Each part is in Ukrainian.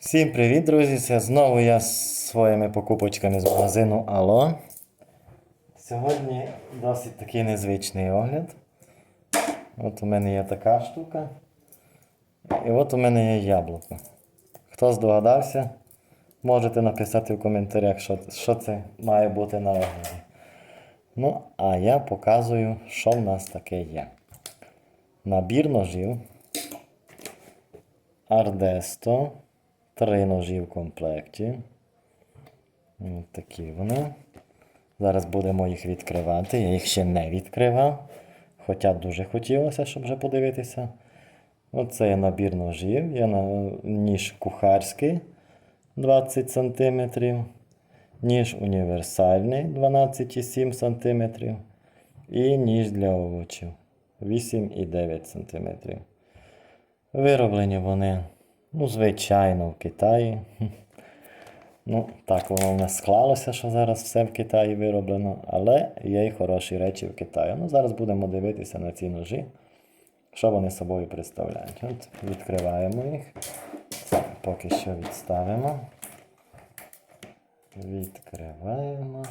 Всім привіт, друзі! Це знову я з своїми покупочками з магазину Ало. Сьогодні досить такий незвичний огляд. От у мене є така штука. І от у мене є яблуко. Хто здогадався, можете написати в коментарях, що, що це має бути на огляді. Ну, а я показую, що в нас таке є. Набір ножів. Ардесто. Три ножі в комплекті. Ось такі вони. Зараз будемо їх відкривати. Я їх ще не відкривав. Хоча дуже хотілося, щоб вже подивитися. Оце є набір ножів. Є ніж кухарський 20 см. Ніж універсальний 12,7 см. І ніж для овочів 8,9 см. Вироблені вони, ну, звичайно, в Китаї. Ну, так воно в нас склалося, що зараз все в Китаї вироблено, але є й хороші речі в Китаї. Ну, зараз будемо дивитися на ці ножі, що вони собою представляють. От відкриваємо їх. Це поки що відставимо. Відкриваємо.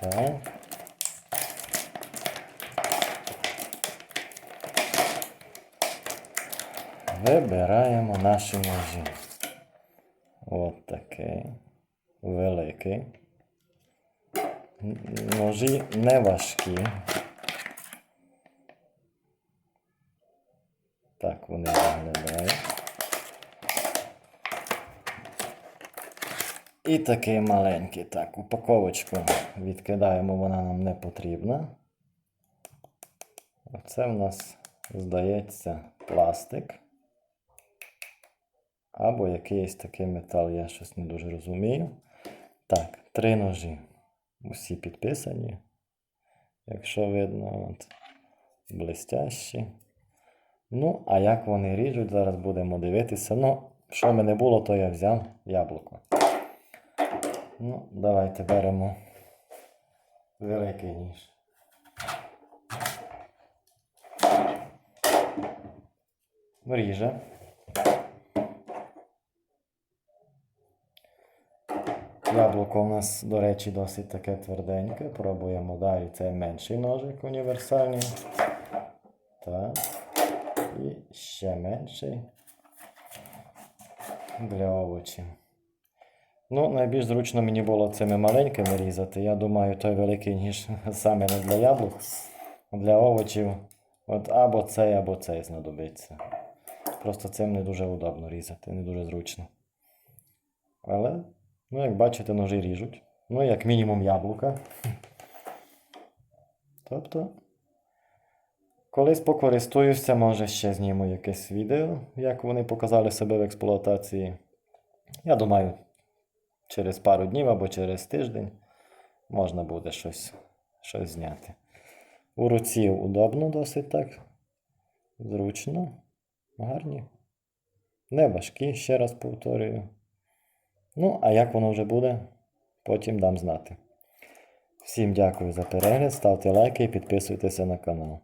Так. Вибираємо наші ножі. От такий. Великий. Ножі не важкі. Так вони виглядають. І такий маленький. Так, упаковочку відкидаємо, вона нам не потрібна. Оце в нас, здається, пластик. Або якийсь такий метал, я щось не дуже розумію. Так, три ножі. Усі підписані. Якщо видно, от, блестящі. Ну, а як вони ріжуть, зараз будемо дивитися. Ну, що мене було, то я взяв яблуко. Ну, давайте беремо великий ніж. Ріже. Яблуко у нас, до речі, досить таке тверденьке. Пробуємо далі. Це менший ножик універсальний. Так. І ще менший для овочів. Ну, найбільш зручно мені було цими маленькими різати. Я думаю, той великий ніж саме не для яблук, для овочів. От або цей, або цей знадобиться. Просто цим не дуже удобно різати, не дуже зручно. Але, ну, як бачите, ножі ріжуть. Ну, як мінімум яблука. Тобто, колись покористуюся, може ще зніму якесь відео, як вони показали себе в експлуатації. Я думаю, через пару днів або через тиждень можна буде щось, щось зняти. У руці удобно досить так. Зручно. Гарні. Не важкі, ще раз повторюю. Ну, а як воно вже буде, потім дам знати. Всім дякую за перегляд, ставте лайки і підписуйтеся на канал.